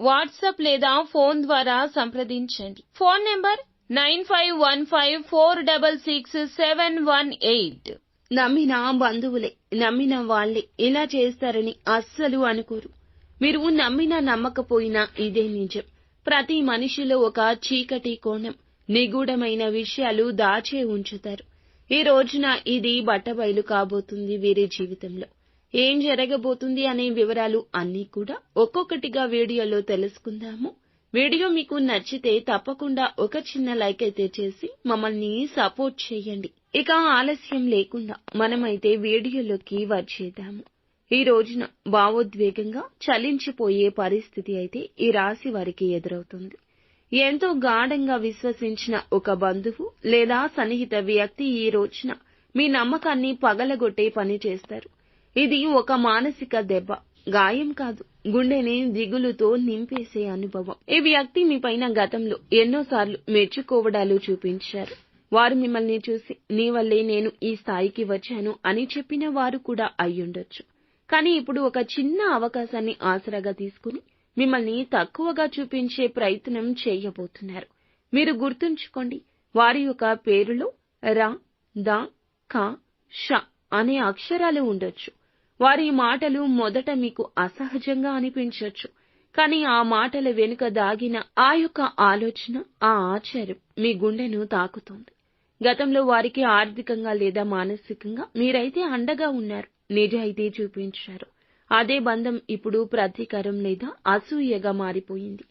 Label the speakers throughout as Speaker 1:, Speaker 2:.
Speaker 1: WhatsApp లేదా phone ద్వారా సంప్రదించండి. Phone number nine five one five four double six seven one eight. నమ్మిన బంధువులే నమ్మిన వాళ్ళే ఇలా చేస్తారని అస్సలు అనుకోరు. మీరు నమ్మినా నమ్మకపోయినా ఇదే నిజం. ప్రతి మనిషిలో ఒక చీకటి కోణం నిగూఢమైన విషయాలు దాచే ఉంచుతారు. ఈ రోజున ఇది బట్టబయలు కాబోతుంది వీరి జీవితంలో. ఏం జరగబోతుంది అనే వివరాలు అన్నీ కూడా ఒక్కొక్కటిగా వీడియోలో తెలుసుకుందాము. వీడియో మీకు నచ్చితే తప్పకుండా ఒక చిన్న లైక్ అయితే చేసి మమ్మల్ని సపోర్ట్ చేయండి. ఇక ఆలస్యం లేకుండా మనమైతే వీడియోలోకి వచ్చేద్దాము. ఈ రోజున భావోద్వేగంగా చలించిపోయే పరిస్థితి అయితే ఈ రాశి వారికి ఎదురవుతుంది. ఎంతో గాఢంగా విశ్వసించిన ఒక బంధువు లేదా సన్నిహిత వ్యక్తి ఈ రోజున మీ నమ్మకాన్ని పగలగొట్టే పని చేస్తారు. ఇది ఒక మానసిక దెబ్బ గాయం కాదు. గుండెని దిగులుతో నింపేసే అనుభవం. ఈ వ్యక్తి మీ పైన గతంలో ఎన్నోసార్లు మెచ్చుకోవడాలు చూపించారు. వారు మిమ్మల్ని చూసి నీ వల్లే నేను ఈ స్థాయికి వచ్చాను అని చెప్పిన వారు కూడా అయ్యుండొచ్చు. కానీ ఇప్పుడు ఒక చిన్న అవకాశాన్ని ఆసరాగా తీసుకుని మిమ్మల్ని తక్కువగా చూపించే ప్రయత్నం చేయబోతున్నారు. మీరు గుర్తుంచుకోండి వారి యొక్క పేరులో రా ద క ష అనే అక్షరాలు ఉండొచ్చు. వారి మాటలు మొదట మీకు అసహజంగా అనిపించవచ్చు కానీ ఆ మాటల వెనుక దాగిన ఆ యొక్క ఆలోచన ఆ ఆచారం మీ గుండెను తాకుతోంది. గతంలో వారికి ఆర్థికంగా లేదా మానసికంగా మీరైతే అండగా ఉన్నారు నిజాయితీ చూపించారు. అదే బంధం ఇప్పుడు ప్రతీకారం లేదా అసూయగా మారిపోయింది.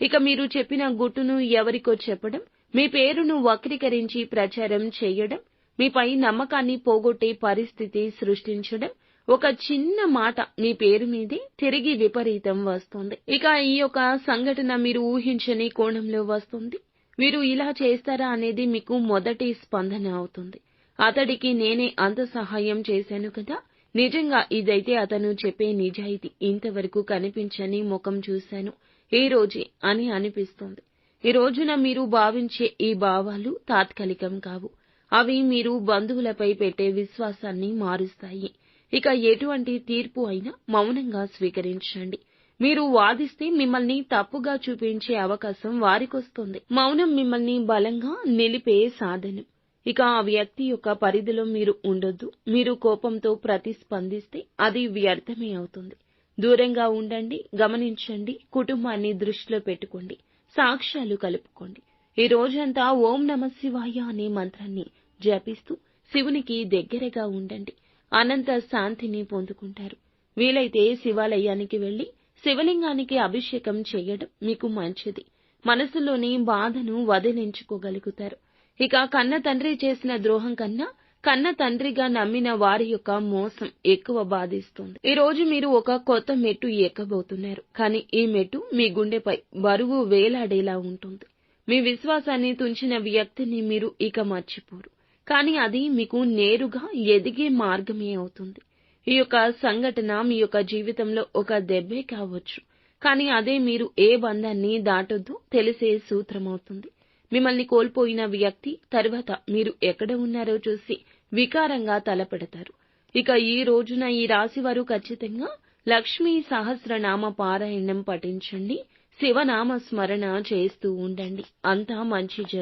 Speaker 1: ఇక మీరు చెప్పిన గుట్టును ఎవరికో చెప్పడం మీ పేరును వక్రీకరించి ప్రచారం చేయడం మీపై నమ్మకాన్ని పోగొట్టే పరిస్థితి సృష్టించడం ఒక చిన్న మాట మీ పేరు మీదే తిరిగి విపరీతం వస్తుంది. ఇక ఈ యొక్క సంఘటన మీరు ఊహించని కోణంలో వస్తుంది. మీరు ఇలా చేస్తారా అనేది మీకు మొదటి స్పందన అవుతుంది. అతడికి నేనే అంత సహాయం చేశాను కదా. నిజంగా ఇదైతే అతను చెప్పే నిజాయితీ. ఇంతవరకు కనిపించని ముఖం చూశాను. ఈ రోజే అని అనిపిస్తుంది. ఈ రోజున మీరు భావించే ఈ భావాలు తాత్కాలికం కావు. అవి మీరు బంధువులపై పెట్టే విశ్వాసాన్ని మారుస్తాయి. ఇక ఎటువంటి తీర్పు అయినా మౌనంగా స్వీకరించండి. మీరు వాదిస్తే మిమ్మల్ని తప్పుగా చూపించే అవకాశం వారికొస్తుంది. మౌనం మిమ్మల్ని బలంగా నిలిపే సాధనం. ఇక ఆ వ్యక్తి యొక్క పరిధిలో మీరు ఉండొద్దు. మీరు కోపంతో ప్రతిస్పందిస్తే అది వ్యర్థమే అవుతుంది. దూరంగా ఉండండి గమనించండి కుటుంబాన్ని దృష్టిలో పెట్టుకోండి సాక్ష్యాలు కలుపుకోండి. ఈ రోజంతా ఓం నమ శివాయ అనే మంత్రాన్ని జపిస్తూ శివునికి దగ్గరగా ఉండండి. అనంత శాంతిని పొందుకుంటారు. వీలైతే శివాలయానికి వెళ్ళి శివలింగానికి అభిషేకం చేయడం మీకు మంచిది. మనసులోని బాధను వదిలించుకోగలుగుతారు. ఇక కన్న తండ్రి చేసిన ద్రోహం కన్నా కన్న తండ్రిగా నమ్మిన వారి యొక్క మోసం ఎక్కువ బాధిస్తుంది. ఈ రోజు మీరు ఒక కొత్త మెట్టు ఎక్కబోతున్నారు. కానీ ఈ మెట్టు మీ గుండెపై బరువు వేలాడేలా ఉంటుంది. మీ విశ్వాసాన్ని తుంచిన వ్యక్తిని మీరు ఇక మర్చిపోరు. కానీ అది మీకు నేరుగా ఎదిగే మార్గమే అవుతుంది. ఈ యొక్క సంఘటన మీ యొక్క జీవితంలో ఒక దెబ్బే కావచ్చు. కానీ అదే మీరు ఏ బంధాన్ని దాటొద్దో తెలిసే సూత్రమవుతుంది. మిమ్మల్ని కోల్పోయిన వ్యక్తి తర్వాత మీరు ఎక్కడ ఉన్నారో చూసి వికారంగా తలపెడతారు. ఇక ఈ రోజున ఈ రాశివారు ఖచ్చితంగా లక్ష్మీ సహస్రనామ పారాయణం పఠించండి. శివనామ స్మరణ చేస్తూ ఉండండి. అంతా మంచి